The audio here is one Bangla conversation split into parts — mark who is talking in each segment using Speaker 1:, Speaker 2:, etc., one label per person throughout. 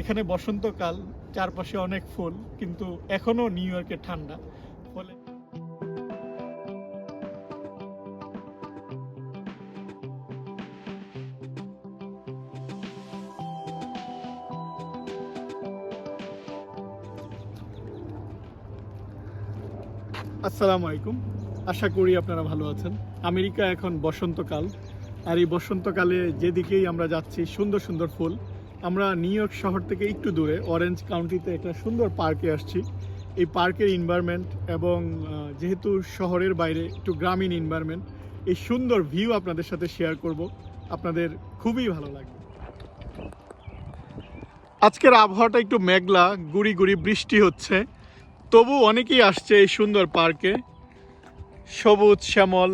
Speaker 1: এখানে বসন্তকাল, চারপাশে অনেক ফুল, কিন্তু এখনও নিউ ইয়র্কে ঠান্ডা। ফলে আসসালামু আলাইকুম। আশা করি আপনারা ভালো আছেন। আমেরিকা এখন বসন্তকাল। আর এই বসন্তকালে যেদিকেই আমরা যাচ্ছি, সুন্দর সুন্দর ফুল। আমরা নিউ ইয়র্ক শহর থেকে একটু দূরে অরেঞ্জ কাউন্টিতে একটা সুন্দর পার্কে আসছি। এই পার্কের এনভায়রনমেন্ট এবং যেহেতু শহরের বাইরে একটু গ্রামীণ এনভায়রনমেন্ট এই সুন্দর ভিউ আপনাদের সাথে শেয়ার করব। আপনাদের খুবই ভালো লাগবে। আজকের আবহাওয়াটা একটু মেঘলা, গুড়ি গুড়ি বৃষ্টি হচ্ছে। তবু অনেকেই আসছে এই সুন্দর পার্কে সবুজ শ্যামল,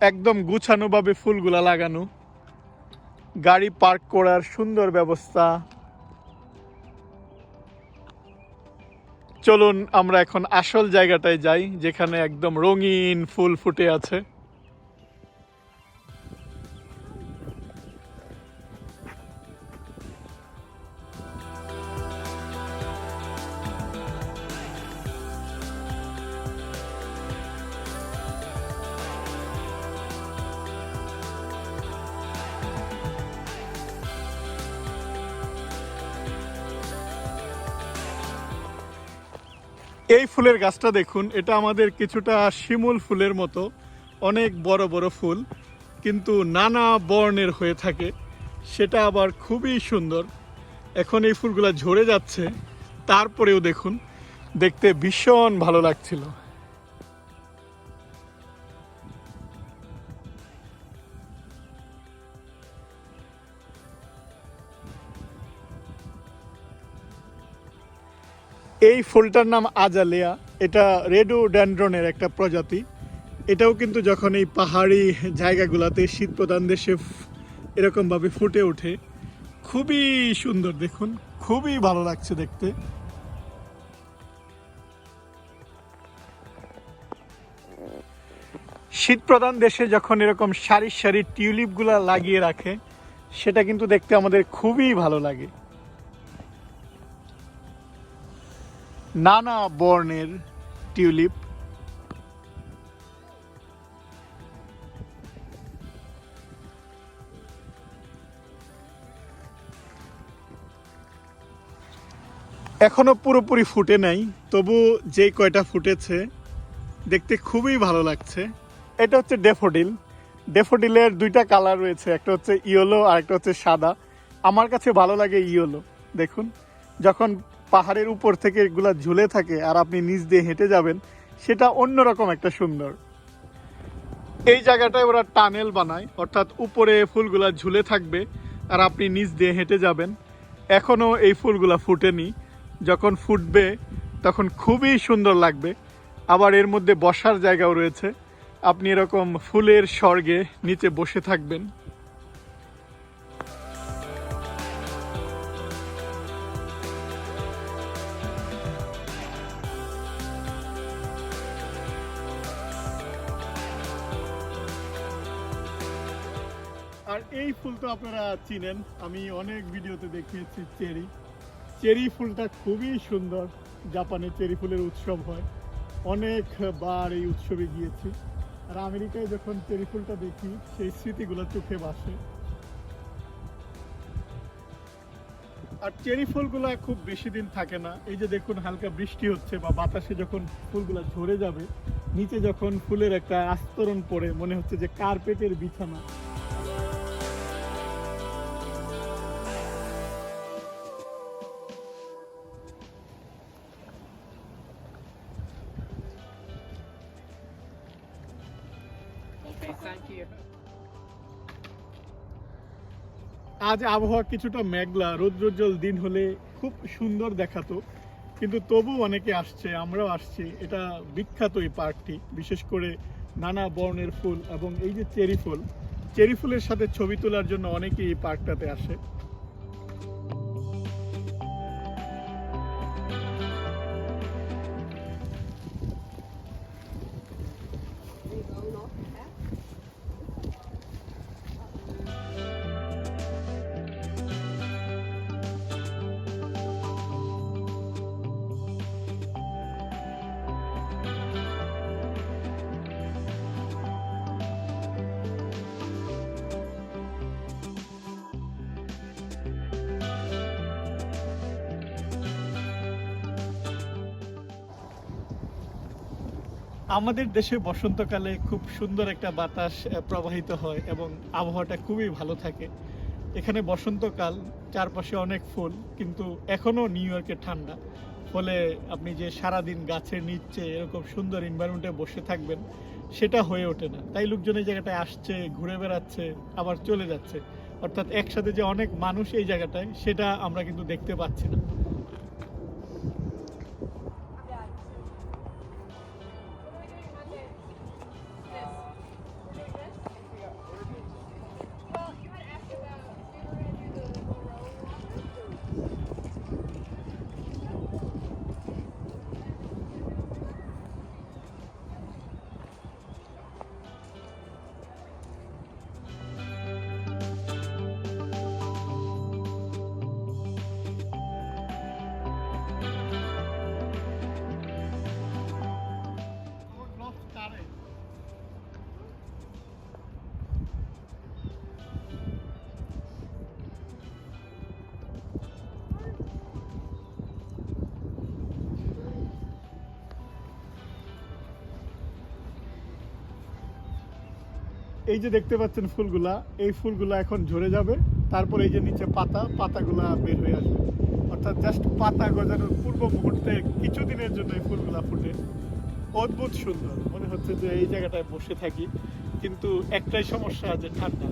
Speaker 1: একদম গুছানোভাবে ফুলগুলা লাগানো। গাড়ি পার্ক করার সুন্দর ব্যবস্থা। চলুন আমরা এখন আসল জায়গাটায় যাই, যেখানে একদম রঙিন ফুল ফুটে আছে। এই ফুলের গাছটা দেখুন, এটা আমাদের কিছুটা শিমুল ফুলের মতো, অনেক বড় বড় ফুল, কিন্তু নানা বর্ণের হয়ে থাকে। সেটা আবার খুবই সুন্দর। এখন এই ফুলগুলো ঝরে যাচ্ছে, তারপরেও দেখুন, দেখতে ভীষণ ভালো লাগছিল। এই ফুলটার নাম আজালেয়া। এটা রেডো ড্যান্ড্রনের একটা প্রজাতি। এটাও কিন্তু যখন এই পাহাড়ি জায়গাগুলোতে শীত প্রধান দেশে এরকমভাবে ফুটে ওঠে, খুবই সুন্দর দেখুন, খুবই ভালো লাগছে দেখতে। শীত প্রধান দেশে যখন এরকম সারি সারি টিউলিপগুলা লাগিয়ে রাখে, সেটা কিন্তু দেখতে আমাদের খুবই ভালো লাগে। নানা বর্ণের টিউলিপ। এখনও পুরোপুরি ফুটে নাই, তবু যে কয়টা ফুটেছে, দেখতে খুবই ভালো লাগছে। এটা হচ্ছে ডেফোডিল ডেফোডিলের দুইটা কালার রয়েছে, একটা হচ্ছে ইয়েলো আর একটা হচ্ছে সাদা। আমার কাছে ভালো লাগে ইয়েলো, দেখুন। যখন পাহাড়ের উপর থেকে এগুলা ঝুলে থাকে আর আপনি নিচ দিয়ে হেঁটে যাবেন, সেটা অন্যরকম একটা সুন্দর। এই জায়গাটায় ওরা টানেল বানায়, অর্থাৎ উপরে ফুলগুলা ঝুলে থাকবে আর আপনি নিচ দিয়ে হেঁটে যাবেন। এখনও এই ফুলগুলা ফুটেনি। যখন ফুটবে, তখন খুবই সুন্দর লাগবে। আবার এর মধ্যে বসার জায়গাও রয়েছে। আপনি এরকম ফুলের স্বর্গে নিচে বসে থাকবেন। আর এই ফুল তো আপনারা চিনেন। আমি অনেক ভিডিওতে দেখিয়েছি চেরি। চেরি ফুলটা খুবই সুন্দর। জাপানে চেরি ফুলের উৎসব হয়। অনেকবার এই উৎসবে গিয়েছি। আর আমেরিকায় যখন চেরি ফুলটা দেখি, সেই স্মৃতিগুলো চোখে ভাসে। আর চেরি ফুলগুলো খুব বেশি দিন থাকে না। এই যে দেখুন, হালকা বৃষ্টি হচ্ছে বা বাতাসে যখন ফুলগুলো ঝরে যাবে, নিচে যখন ফুলের একটা আস্তরণ পড়ে, মনে হচ্ছে যে কার্পেটের বিছানা। আজ আবহাওয়া কিছুটা মেঘলা, রোদ্রোজ্জ্বল দিন হলে খুব সুন্দর দেখাতো, কিন্তু তবু অনেকে আসছে, আমরাও আসছি। এটা বিখ্যাত এই পার্কটি, বিশেষ করে নানা বর্ণের ফুল এবং এই যে চেরি ফুল, চেরি ফুলের সাথে ছবি তোলার জন্য অনেকেই এই পার্কটাতে আসে। আমাদের দেশে বসন্তকালে খুব সুন্দর একটা বাতাস প্রবাহিত হয় এবং আবহাওয়াটা খুবই ভালো থাকে। এখানে বসন্তকাল চারপাশে অনেক ফুল, কিন্তু এখনও নিউ ইয়র্কে ঠান্ডা। ফলে আপনি যে সারাদিন গাছের নিচে এরকম সুন্দর এনভায়রনমেন্টে বসে থাকবেন, সেটা হয়ে ওঠে না। তাই লোকজন এই জায়গাটায় আসছে, ঘুরে বেড়াচ্ছে, আবার চলে যাচ্ছে। অর্থাৎ একসাথে যে অনেক মানুষ এই জায়গাটায়, সেটা আমরা কিন্তু দেখতে পাচ্ছি না। এই যে দেখতে পাচ্ছেন ফুলগুলা, এই ফুলগুলা এখন ঝরে যাবে। তারপর এই যে নিচে পাতা, পাতাগুলা বের হয়ে আসবে। অর্থাৎ জাস্ট পাতা গজানোর পূর্ব মুহূর্তে কিছুদিনের জন্য এই ফুলগুলা ফুটে। অদ্ভুত সুন্দর। মনে হচ্ছে যে এই জায়গাটায় বসে থাকি। কিন্তু একটাই সমস্যা যে ঠান্ডা।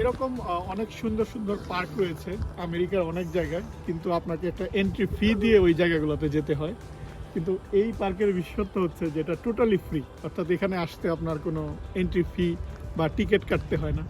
Speaker 1: এরকম অনেক সুন্দর সুন্দর পার্ক রয়েছে আমেরিকার অনেক জায়গায়, কিন্তু আপনাকে একটা এন্ট্রি ফি দিয়ে ওই জায়গাগুলোতে যেতে হয়। কিন্তু এই পার্কের বিশেষত্ব হচ্ছে যেটা টোটালি ফ্রি অর্থাৎ এখানে আসতে আপনার কোনো এন্ট্রি ফি বা টিকিট কাটতে হয় না।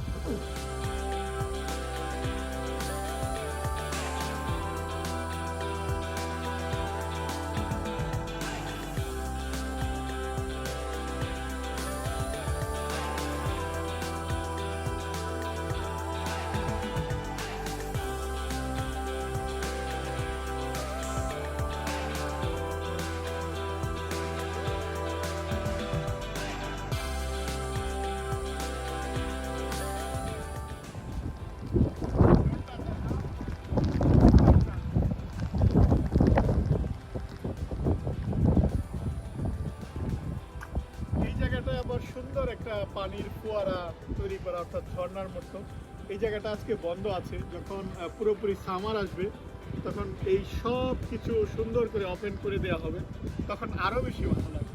Speaker 1: ফোয়ারা তৈরি করা অর্থাৎ ঝর্নার মতো। এই জায়গাটা আজকে বন্ধ আছে। যখন পুরোপুরি সামার আসবে, তখন এই সব কিছু সুন্দর করে ওপেন করে দেওয়া হবে। তখন আরও বেশি ভালো লাগবে।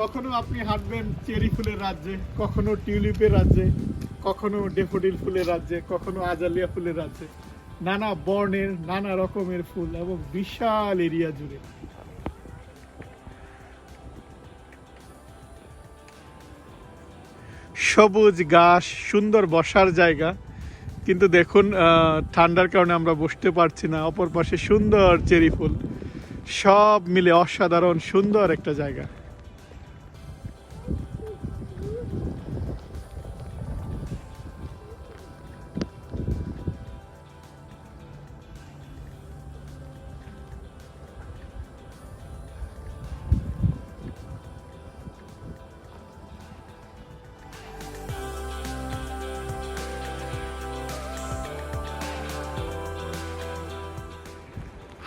Speaker 1: কখনো আপনি হাঁটবেন চেরি ফুলের রাজ্যে, কখনো টিউলিপের রাজ্যে, কখনো ডেফোডিল ফুলের রাজ্যে, কখনো আজালিয়া ফুলের রাজ্যে। নানা বর্ণের, নানা রকমের ফুল এবং বিশাল এরিয়া জুড়ে। সবুজ ঘাস সুন্দর বসার জায়গা। কিন্তু দেখুন ঠান্ডার কারণে আমরা বসতে পারছি না। অপর পাশে সুন্দর চেরি ফুল। সব মিলে অসাধারণ, সুন্দর একটা জায়গা।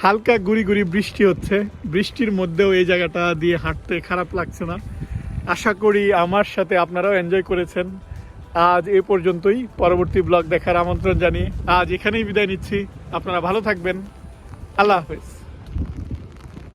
Speaker 1: হালকা গুড়ি গুড়ি বৃষ্টি হচ্ছে। বৃষ্টির মধ্যেও এই জায়গাটা দিয়ে হাঁটতে খারাপ লাগছে না। আশা করি আমার সাথে আপনারাও এনজয় করেছেন। আজ এ পর্যন্তই। পরবর্তী ব্লগ দেখার আমন্ত্রণ জানিয়ে আজ এখানেই বিদায় নিচ্ছি। আপনারা ভালো থাকবেন। আল্লাহ হাফেজ।